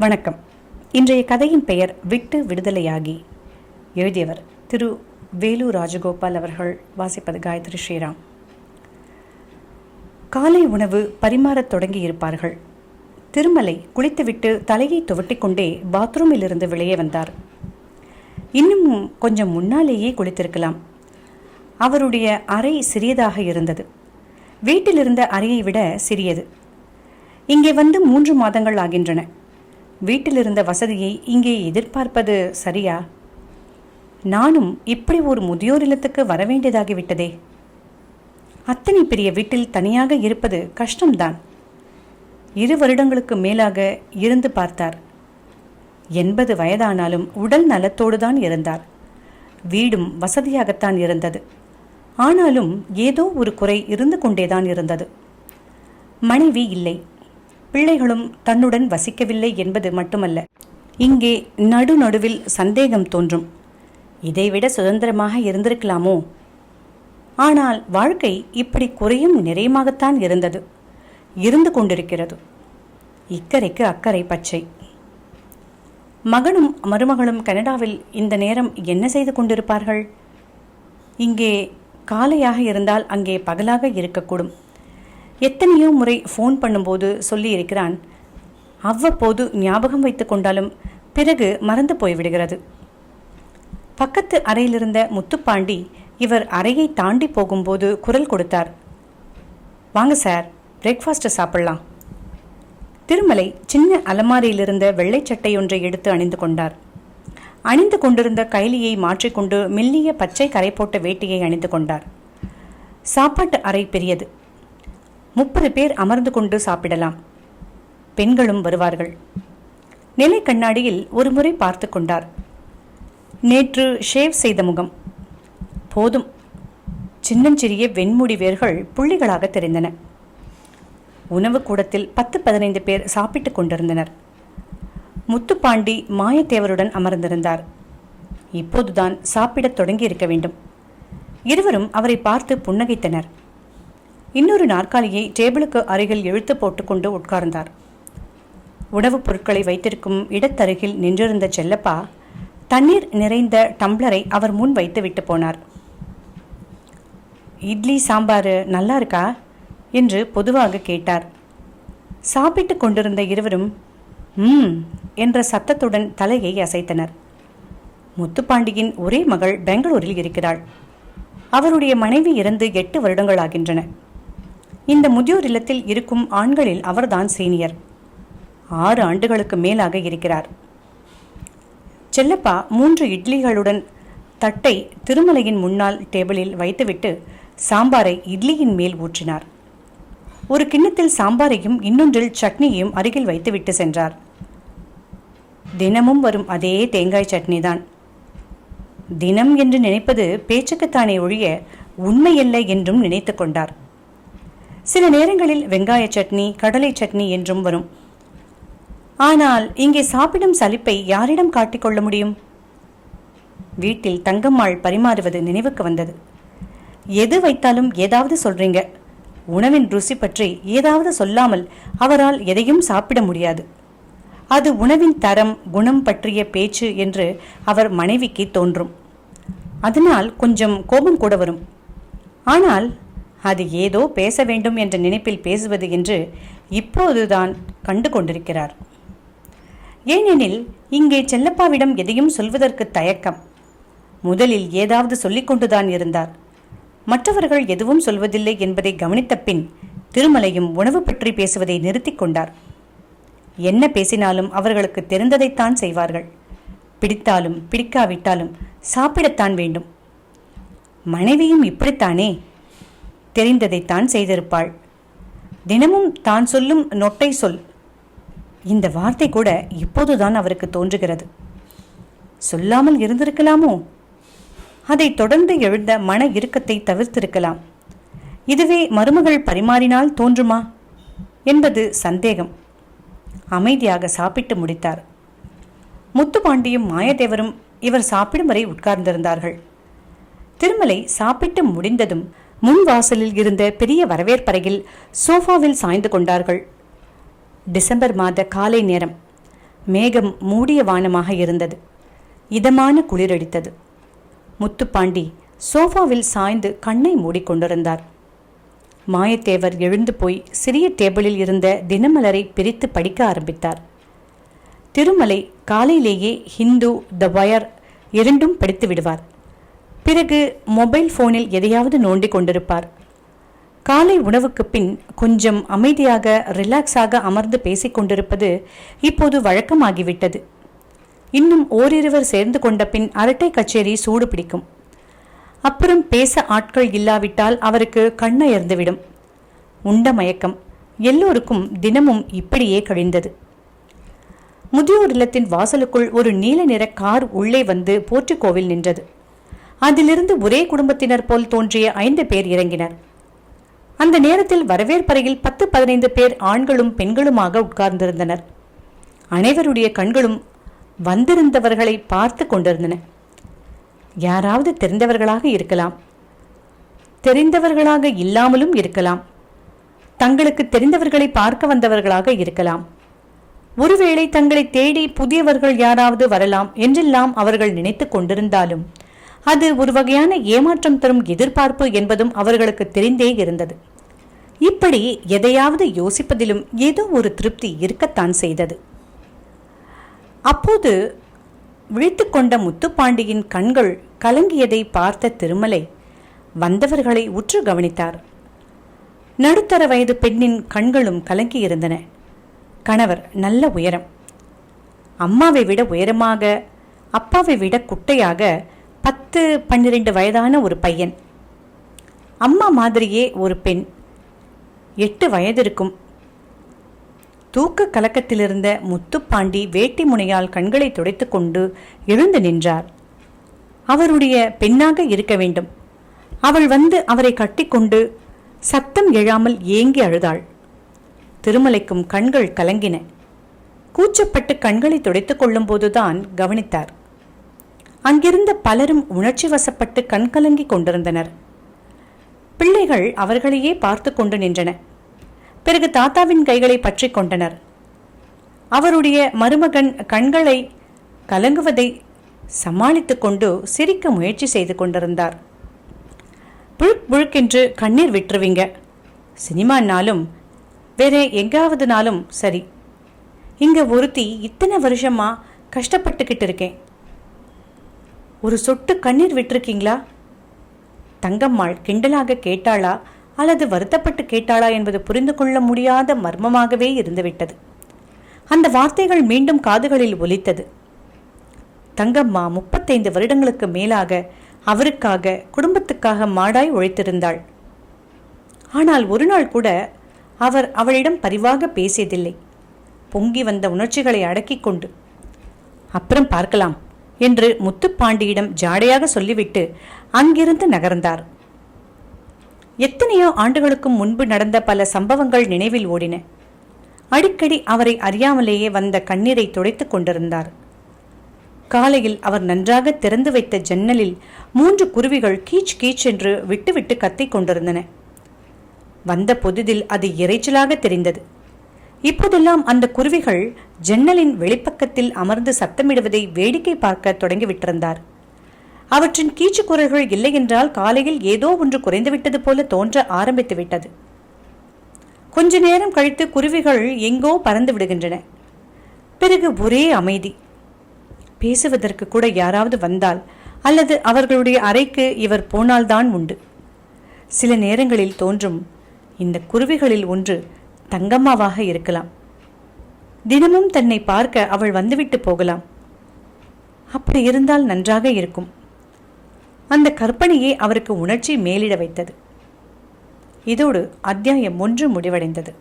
வணக்கம். இன்றைய கதையின் பெயர் விட்டு விடுதலையாகி. எழுதியவர் திரு. வேலு ராஜகோபால் அவர்கள் வாசிப்பது காயத்ரி ஸ்ரீராம். காலை உணவு பரிமாறத் தொடங்கி இருப்பார்கள் திருமலை குளித்துவிட்டு தலையை துவட்டிக்கொண்டே பாத்ரூமிலிருந்து வெளியே வந்தார். இன்னும் கொஞ்சம் முன்னாலேயே குளித்திருக்கலாம். அவருடைய அறை சிறியதாக இருந்தது. வீட்டிலிருந்த அறையை விட சிறியது. இங்கே வந்து மூன்று மாதங்கள் ஆகின்றன. வீட்டில் இருந்த வசதியை இங்கே எதிர்பார்ப்பது சரியா? நானும் இப்படி ஒரு முதியோர் இல்லத்துக்கு வரவேண்டியதாகிவிட்டதே. அத்தனை பெரிய வீட்டில் தனியாக இருப்பது கஷ்டம்தான். இரு வருடங்களுக்கு மேலாக இருந்து பார்த்தார். எண்பது வயதானாலும் உடல் நலத்தோடு தான் இருந்தார். வீடும் வசதியாகத்தான் இருந்தது. ஆனாலும் ஏதோ ஒரு குறை இருந்து கொண்டேதான் இருந்தது. மனைவி இல்லை. பிள்ளைகளும் தன்னுடன் வசிக்கவில்லை என்பது மட்டுமல்ல. இங்கே நடு நடுவில் சந்தேகம் தோன்றும். இதைவிட சுதந்திரமாக இருந்திருக்கலாமோ? ஆனால் வாழ்க்கை இப்படி குறையும் நிறையமாகத்தான் இருந்தது. இருந்து கொண்டிருக்கிறது. இக்கரைக்கு அக்கறை பச்சை. மகனும் மருமகளும் கனடாவில் இந்த நேரம் என்ன செய்து கொண்டிருப்பார்கள்? இங்கே காலையாக இருந்தால் அங்கே பகலாக இருக்கக்கூடும். எத்தனையோ முறை ஃபோன் பண்ணும்போது சொல்லியிருக்கிறான். அவ்வப்போது ஞாபகம் வைத்து கொண்டாலும் பிறகு மறந்து போய்விடுகிறது. பக்கத்து அறையிலிருந்த முத்துப்பாண்டி இவர் அறையை தாண்டி போகும்போது குரல் கொடுத்தார். வாங்க சார் பிரேக்ஃபாஸ்ட்டை சாப்பிடலாம். திருமலை சின்ன அலமாரியிலிருந்த வெள்ளை சட்டை ஒன்றை எடுத்து அணிந்து கொண்டார். அணிந்து கொண்டிருந்த கைலியை மாற்றிக்கொண்டு மெல்லிய பச்சை கரை போட்ட வேட்டியை அணிந்து கொண்டார். சாப்பாட்டு அறை பெரியது. முப்பது பேர் அமர்ந்து கொண்டு சாப்பிடலாம். பெண்களும் வருவார்கள். நிலை கண்ணாடியில் ஒரு முறை பார்த்து கொண்டார். நேற்று ஷேவ் செய்த முகம். போதும். சின்னஞ்சிறிய வெண்முடி வேர்கள் புள்ளிகளாக தெரிந்தன. உணவு கூடத்தில் பத்து பதினைந்து பேர் சாப்பிட்டுக் கொண்டிருந்தனர். முத்துப்பாண்டி மாயத்தேவருடன் அமர்ந்திருந்தார். இப்போதுதான் சாப்பிடத் தொடங்கி இருக்க வேண்டும். இருவரும் அவரை பார்த்து புன்னகைத்தனர். இன்னொரு நாற்காலியை டேபிளுக்கு அருகில் இழுத்து போட்டுக்கொண்டு உட்கார்ந்தார். உணவுப் பொருட்களை வைத்திருக்கும் இடத்தருகில் நின்றிருந்த செல்லப்பா தண்ணீர் நிறைந்த டம்ளரை அவர் முன் வைத்துவிட்டு போனார். இட்லி சாம்பார் நல்லா இருக்கா? என்று பொதுவாக கேட்டார். சாப்பிட்டு கொண்டிருந்த இருவரும் ம் என்ற சத்தத்துடன் தலையை அசைத்தனர். முத்துப்பாண்டியின் ஒரே மகள் பெங்களூரில் இருக்கிறாள். அவருடைய மனைவி இறந்து எட்டு வருடங்கள் ஆகின்றன. இந்த முதியோர் இல்லத்தில் இருக்கும் ஆண்களில் அவர்தான் சீனியர். ஆறு ஆண்டுகளுக்கு மேலாக இருக்கிறார். செல்லப்பா மூன்று இட்லிகளுடன் தட்டை திருமலையின் முன்னால் டேபிளில் வைத்துவிட்டு சாம்பாரை இட்லியின் மேல் ஊற்றினார். ஒரு கிண்ணத்தில் சாம்பாரையும் இன்னொன்றில் சட்னியையும் அருகில் வைத்துவிட்டு சென்றார். தினமும் வரும் அதே தேங்காய் சட்னி தான் தினம் என்று நினைப்பது பேச்சுக்குத்தானே ஒழிய உண்மையல்ல என்றும் நினைத்து கொண்டார். சில நேரங்களில் வெங்காய சட்னி கடலை சட்னி என்றும் வரும். ஆனால் இங்கே சாப்பிடும் சலிப்பை யாரிடம் காட்டிக்கொள்ள முடியும்? வீட்டில் தங்கம்மாள் பரிமாறுவது நினைவுக்கு வந்தது. எது வைத்தாலும் ஏதாவது சொல்றீங்க. உணவின் ருசி பற்றி ஏதாவது சொல்லாமல் அவரால் எதையும் சாப்பிட முடியாது. அது உணவின் தரம் குணம் பற்றிய பேச்சு என்று அவர் மனைவிக்கு தோன்றும். அதனால் கொஞ்சம் கோபம் கூட வரும். ஆனால் அது ஏதோ பேச வேண்டும் என்ற நினைப்பில் பேசுவது என்று இப்போதுதான் கண்டு கொண்டிருக்கிறார் ஏனெனில் இங்கே செல்லப்பாவிடம் எதையும் சொல்வதற்கு தயக்கம். முதலில் ஏதாவது சொல்லிக்கொண்டுதான் இருந்தார். மற்றவர்கள் எதுவும் சொல்வதில்லை என்பதை கவனித்த பின் திருமலையும் உணவு பற்றி பேசுவதை நிறுத்திக் கொண்டார். என்ன பேசினாலும் அவர்களுக்கு தெரிந்ததைத்தான் செய்வார்கள். பிடித்தாலும் பிடிக்காவிட்டாலும் சாப்பிடத்தான் வேண்டும். மனைவியும் இப்படித்தானே தெரிந்ததைத்தான் செய்திருப்பாள். தினமும் தான் சொல்லும் நொட்டை சொல். இந்த வார்த்தை கூட இப்போதுதான் அவருக்கு தோன்றுகிறது. சொல்லாமல் இருந்திருக்கலாமோ? அதை தொடர்ந்து எழுந்த மன இறுக்கத்தை தவிர்த்திருக்கலாம். இதுவே மருமகள் பரிமாறினால் தோன்றுமா? என்பது சந்தேகம். அமைதியாக சாப்பிட்டு முடித்தார். முத்துப்பாண்டியும் மாயதேவரும் இவர் சாப்பிடும் வரை உட்கார்ந்திருந்தார்கள். திருமலை சாப்பிட்டு முடிந்ததும் முன் வாசலில் இருந்த பெரிய வரவேற்பறையில் சோஃபாவில் சாய்ந்து கொண்டார்கள். டிசம்பர் மாத காலை நேரம். மேகம் மூடிய வானமாக இருந்தது. இதமான குளிரடித்தது முத்துப்பாண்டி சோஃபாவில் சாய்ந்து கண்ணை மூடிக்கொண்டிருந்தார் மாயத்தேவர் எழுந்து போய் சிறிய டேபிளில் இருந்த தினமலரை பிரித்து படிக்க ஆரம்பித்தார். திருமலை காலையிலேயே ஹிந்து த வயர் இரண்டும் படித்து விடுவார். பிறகு மொபைல் ஃபோனில் எதையாவது நோண்டி கொண்டிருப்பார். காலை உணவுக்கு பின் கொஞ்சம் அமைதியாக ரிலாக்ஸாக அமர்ந்து பேசிக் கொண்டிருப்பது இப்போது வழக்கமாகிவிட்டது. இன்னும் ஓரிருவர் சேர்ந்து கொண்ட பின் அரட்டை கச்சேரி சூடு பிடிக்கும். அப்புறம் பேச ஆட்கள் இல்லாவிட்டால் அவருக்கு கண்ணயர்ந்துவிடும். உண்ட மயக்கம். எல்லோருக்கும் தினமும் இப்படியே கழிந்தது. முதியோர் இல்லத்தின் வாசலுக்குள் ஒரு நீல நிற கார் உள்ளே வந்து போர்ட்டிகோவில் நின்றது. அதிலிருந்து ஒரே குடும்பத்தினர் போல் தோன்றிய ஐந்து பேர் இறங்கினர். அந்த நேரத்தில் வரவேற்பறையில் பத்து பதினைந்து பேர் ஆண்களும் பெண்களுமாக உட்கார்ந்திருந்தனர். அனைவருடைய கண்களும் வந்திருந்தவர்களை பார்த்து கொண்டிருந்தன. யாராவது தெரிந்தவர்களாக இருக்கலாம். தெரிந்தவர்களாக இல்லாமலும் இருக்கலாம். தங்களுக்கு தெரிந்தவர்களை பார்க்க வந்தவர்களாக இருக்கலாம். ஒருவேளை தங்களை தேடி புதியவர்கள் யாராவது வரலாம் என்றெல்லாம் அவர்கள் நினைத்துக் கொண்டிருந்தாலும் அது ஒரு வகையான ஏமாற்றம் தரும் எதிர்பார்ப்பு என்பதும் அவர்களுக்கு தெரிந்தே இருந்தது. இப்படி எதையாவது யோசிப்பதிலும் ஏதோ ஒரு திருப்தி இருக்கத்தான் செய்தது. அப்போது விழித்துக்கொண்ட முத்துப்பாண்டியின் கண்கள் கலங்கியதை பார்த்த திருமலை வந்தவர்களை உற்று கவனித்தார். நடுத்தர வயது பெண்ணின் கண்களும் கலங்கியிருந்தன. கணவர் நல்ல உயரம். அம்மாவை விட உயரமாக அப்பாவை விட குட்டையாக பத்து பன்னிரெண்டு வயதான ஒரு பையன். அம்மா மாதிரியே ஒரு பெண். எட்டு வயது இருக்கும் தூக்க கலக்கத்திலிருந்த முத்துப்பாண்டி வேட்டி முனையால் கண்களை துடைத்து கொண்டு எழுந்து நின்றார். அவருடைய பெண்ணாக இருக்க வேண்டும். அவள் வந்து அவரை கட்டிக்கொண்டு சத்தம் எழாமல் ஏங்கி அழுதாள். திருமலைக்கும் கண்கள் கலங்கின. கூச்சப்பட்டு கண்களை துடைத்துக் கொள்ளும்போதுதான் கவனித்தார். அங்கிருந்த பலரும் உணர்ச்சி வசப்பட்டு கண்கலங்கி கொண்டிருந்தனர். பிள்ளைகள் அவர்களையே பார்த்து கொண்டு நின்றன. பிறகு தாத்தாவின் கைகளை பற்றி கொண்டனர். அவருடைய மருமகன் கண்களை கலங்குவதை சமாளித்து கொண்டு சிரிக்க முயற்சி செய்து கொண்டிருந்தார். புழுக் புழுக்கென்று கண்ணீர் விட்டுருவீங்க. சினிமானாலும் வேற எங்காவதுனாலும் சரி. இங்க ஒருத்தி இத்தனை வருஷமா கஷ்டப்பட்டுக்கிட்டு இருக்கேன். ஒரு சொட்டு கண்ணீர் விட்டிருக்கீங்களா? தங்கம்மாள் கிண்டலாக கேட்டாளா? அல்லது வருத்தப்பட்டு கேட்டாளா என்பது புரிந்து கொள்ள முடியாத மர்மமாகவே இருந்துவிட்டது. அந்த வார்த்தைகள் மீண்டும் காதுகளில் ஒலித்தது. தங்கம்மா முப்பத்தைந்து வருடங்களுக்கு மேலாக அவருக்காக குடும்பத்துக்காக மாடாய் உழைத்திருந்தாள். ஆனால் ஒரு நாள் கூட அவர் அவளிடம் பரிவாக பேசியதில்லை. பொங்கி வந்த உணர்ச்சிகளை அடக்கிக் கொண்டு அப்புறம் பார்க்கலாம். என்று முத்துப்பாண்டியிடம் ஜாடையாக சொல்லிவிட்டு அங்கிருந்து நகர்ந்தார். எத்தனையோ ஆண்டுகளுக்கு முன்பு நடந்த பல சம்பவங்கள் நினைவில் ஓடின. அடிக்கடி அவரை அறியாமலேயே வந்த கண்ணீரை துடைத்துக் கொண்டிருந்தார். காலையில் அவர் நன்றாக திறந்து வைத்த ஜன்னலில் மூன்று குருவிகள் கீச் கீச் என்று விட்டுவிட்டு கத்திக் கொண்டிருந்தன. வந்த பொதுதில் அது இறைச்சலாக தெரிந்தது. இப்போதெல்லாம் அந்த குருவிகள் ஜன்னலின் வெளிப்பக்கத்தில் அமர்ந்து சத்தமிடுவதை வேடிக்கை பார்க்க தொடங்கிவிட்டிருந்தார். அவற்றின் கீச்சு குரல்கள் இல்லையென்றால் காலையில் ஏதோ ஒன்று குறைந்துவிட்டது போல தோன்ற ஆரம்பித்து விட்டது கொஞ்ச நேரம் கழித்து குருவிகள் எங்கோ பறந்து விடுகின்றன. பிறகு ஒரே அமைதி. பேசுவதற்கு கூட யாராவது வந்தால் அல்லது அவர்களுடைய அறைக்கு இவர் போனால்தான் உண்டு. சில நேரங்களில் தோன்றும் இந்த குருவிகளில் ஒன்று தங்கம்மாவாக இருக்கலாம். தினமும் தன்னை பார்க்க அவள் வந்துவிட்டு போகலாம். அப்படி இருந்தால் நன்றாக இருக்கும். அந்த கற்பனையே அவருக்கு உணர்ச்சி மேலிட வைத்தது. இதோடு அத்தியாயம் ஒன்று முடிவடைந்தது.